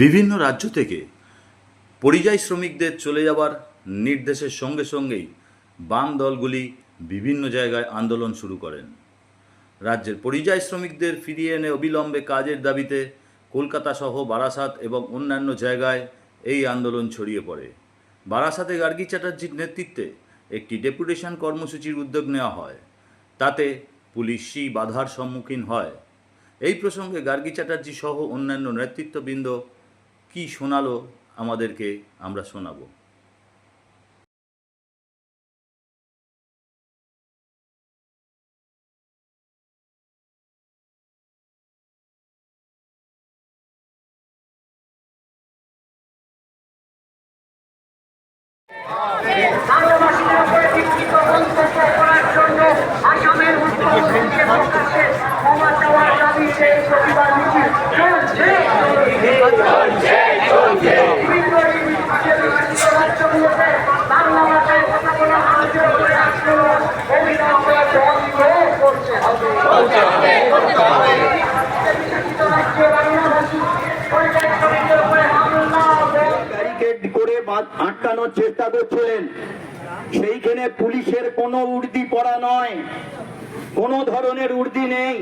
বিভিন্ন রাজ্য থেকে পরিযায়ী শ্রমিকদের চলে যাওয়ার নির্দেশের সঙ্গে সঙ্গেই বাম দলগুলি বিভিন্ন জায়গায় আন্দোলন শুরু করেন। রাজ্যের পরিযায়ী শ্রমিকদের ফিরিয়ে এনে অবিলম্বে কাজের দাবিতে কলকাতা সহ বারাসাত এবং অন্যান্য জায়গায় এই আন্দোলন ছড়িয়ে পড়ে। বারাসাতে গার্গী চ্যাটার্জির নেতৃত্বে একটি ডেপুটেশন কর্মসূচির উদ্যোগ নেওয়া হয়। তাতে পুলিশই বাধার সম্মুখীন হয়। এই প্রসঙ্গে গার্গী চ্যাটার্জি সহ অন্যান্য নেতৃত্ববৃন্দ কি শোনালো আমাদেরকে আমরা শোনাবো। আসামের প্রকাশ্যে ক্ষমা চাওয়ার করে আটকানোর চেষ্টা করছিলেন। সেইখানে পুলিশের কোনো উর্দি পড়া নয়। কোন ধরনের উর্দি নেই।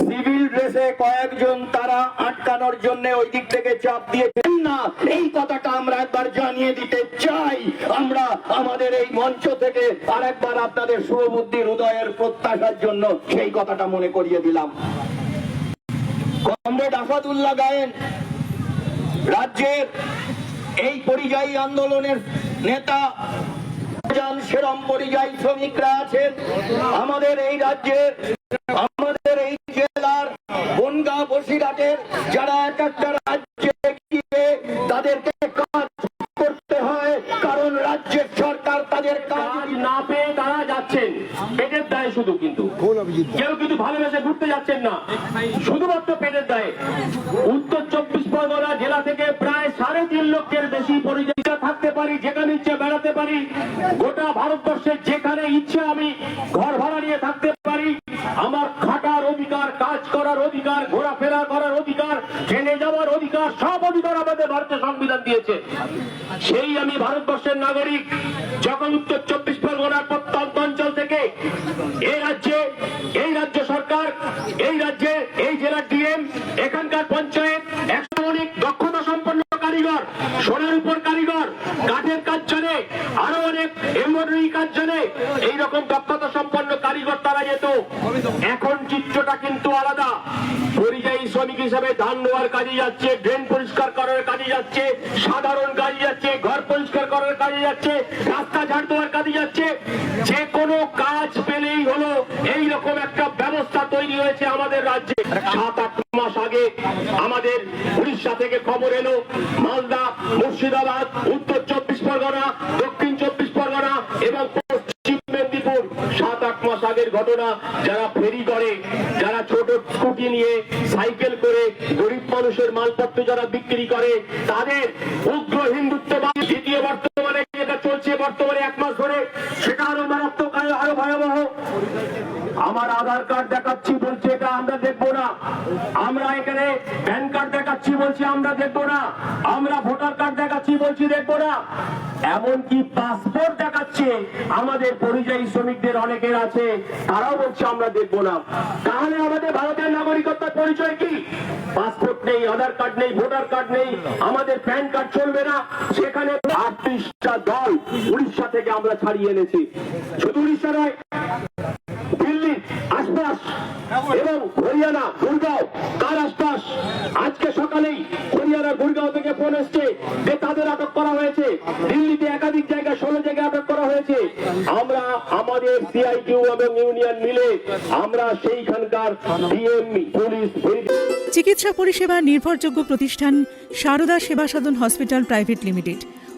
সিভিল ড্রেসে কয়েকজন তারা আটকানোর জন্য ওই দিক থেকে চাপ দিয়েছেন না, এই কথাটা আমরা একবার জানিয়ে দিতে চাই। আমরা আমাদের এই মঞ্চ থেকে আরেকবার আপনাদের শুভবুদ্ধির হৃদয়ের প্রত্যাশার জন্য সেই কথাটা মনে করিয়ে দিলাম। কমরেড আসাদুল্লাহ গায়েন, রাজ্যের এই পরিযায়ী আন্দোলনের নেতা যান সেরম পরিযায়ী শ্রমিকরা আছেন। আমাদের এই রাজ্যের আমাদের এই জেলার বনগা বসিরহাটের যারা এক একটা রাজ্যে গিয়ে তাদেরকে কাজ করতে হয় কারণ রাজ্যের সরকার তাদের কাজ না পেয়ে তারা যাচ্ছেন। পেটের দায়ে শুধু কিন্তু। কেউ কিন্তু ভালোবেসে ঘুরতে যাচ্ছেন না। শুধুমাত্র পেটের দায়ে। উত্তর চব্বিশ পরগনা জেলা থেকে প্রায় সাড়ে তিন লক্ষের বেশি পরিযায়ীরা থাকতে পারি, যেখানে ইচ্ছে বেড়াতে পারি, গোটা ভারতবর্ষের যেখানে ইচ্ছে আমি ঘর ভাড়া নিয়ে থাকতে পারি, আমার খাটার অধিকার, কাজ করার অধিকার, ঘোরাফেরা করার অধিকার, ট্রেনে যাওয়ার অধিকার, সব অধিকার আমাদের ভারতীয় সংবিধান দিয়েছে। সেই আমি ভারতবর্ষের নাগরিক, যখন উত্তর চব্বিশ পরগনার প্রত্যন্ত অঞ্চল থেকে এই রাজ্যে, এই রাজ্য সরকার, এই রাজ্যে, এই জেলার কারিগর, সোনার উপর কারিগর, কাঠের কাজ জানে আরও অনেক এমব্রয়ডারি কাজ জানে এইরকম দক্ষতা সম্পন্ন কারিগর তারা যেত। এখন চিত্রটা কিন্তু আলাদা। পরিযায়ী শ্রমিক হিসেবে ধান নেওয়ার কাজে যাচ্ছে, ড্রেন পরিষ্কার করার কাজে যাচ্ছে, সাধারণ কাজে যাচ্ছে, ঘর পরিষ্কার করার কাজে যাচ্ছে, রাস্তা ঝাড় দেওয়ার কাজে যাচ্ছে। যে কোনো কাজ পেলেই হলো। এই রকম একটা ব্যবস্থা তৈরি হয়েছে আমাদের রাজ্যে। সাত আট মাস আগে আমাদের উড়িষ্যা থেকে খবর এলো উত্তর চব্বিশ পরগনা, দক্ষিণ চব্বিশ পরগনা এবং পশ্চিম মেদিনীপুর। সাত, আট মাস আগের ঘটনা, যারা ফেরি করে, যারা ছোট স্কুটি নিয়ে সাইকেল করে গরিব মানুষের মালপত্র যারা বিক্রি করে, তাদের উগ্র হিন্দুত্ববাদ দ্বিতীয় বর্তমানে যেটা চলছে বর্তমানে এক মাস ধরে সেটা আরও মারাত্মক আরও আরও ভয়াবহ আমার আধার কার্ড দেখাচ্ছি বলছে, এটা আমরা দেখব না। আমরা এখানে প্যান কার্ড দেখাচ্ছি বলছি, আমরা দেখব না। আমরা ভোটার কার্ড দেখাচ্ছি বলছি, দেখব না। এমনকি পাসপোর্ট দেখাচ্ছে। আমাদের পরিযায়ী শ্রমিকদের অনেকের আছে, তারাও বলছে, আমরা দেখব না। তাহলে আমাদের ভারতের নাগরিকত্বের পরিচয় কি? পাসপোর্ট নেই, আধার কার্ড নেই, ভোটার কার্ড নেই, আমাদের প্যান কার্ড চলবে না। সেখানে আটত্রিশটা দল উড়িষ্যা থেকে আমরা ছাড়িয়ে এনেছি। শুধু উড়িষ্যা নয় এবং হরিয়ানা, গুরগাঁও তার আশপাশ? আজকে সকালেই হরিয়ানা, গুরগাঁও থেকে ফোন এসছে যে তাদের আটক করা হয়েছে। দিল্লিতে একাধিক জায়গায়, ষোলো জায়গায় আটক করা হয়েছে। আমরা, আমাদের সিআইটিউ এবং ইউনিয়ন মিলে আমরা সেইখানকার পুলিশ চিকিৎসা পরিষেবা নির্ভরযোগ্য প্রতিষ্ঠান Sarada Seva hospital private limited.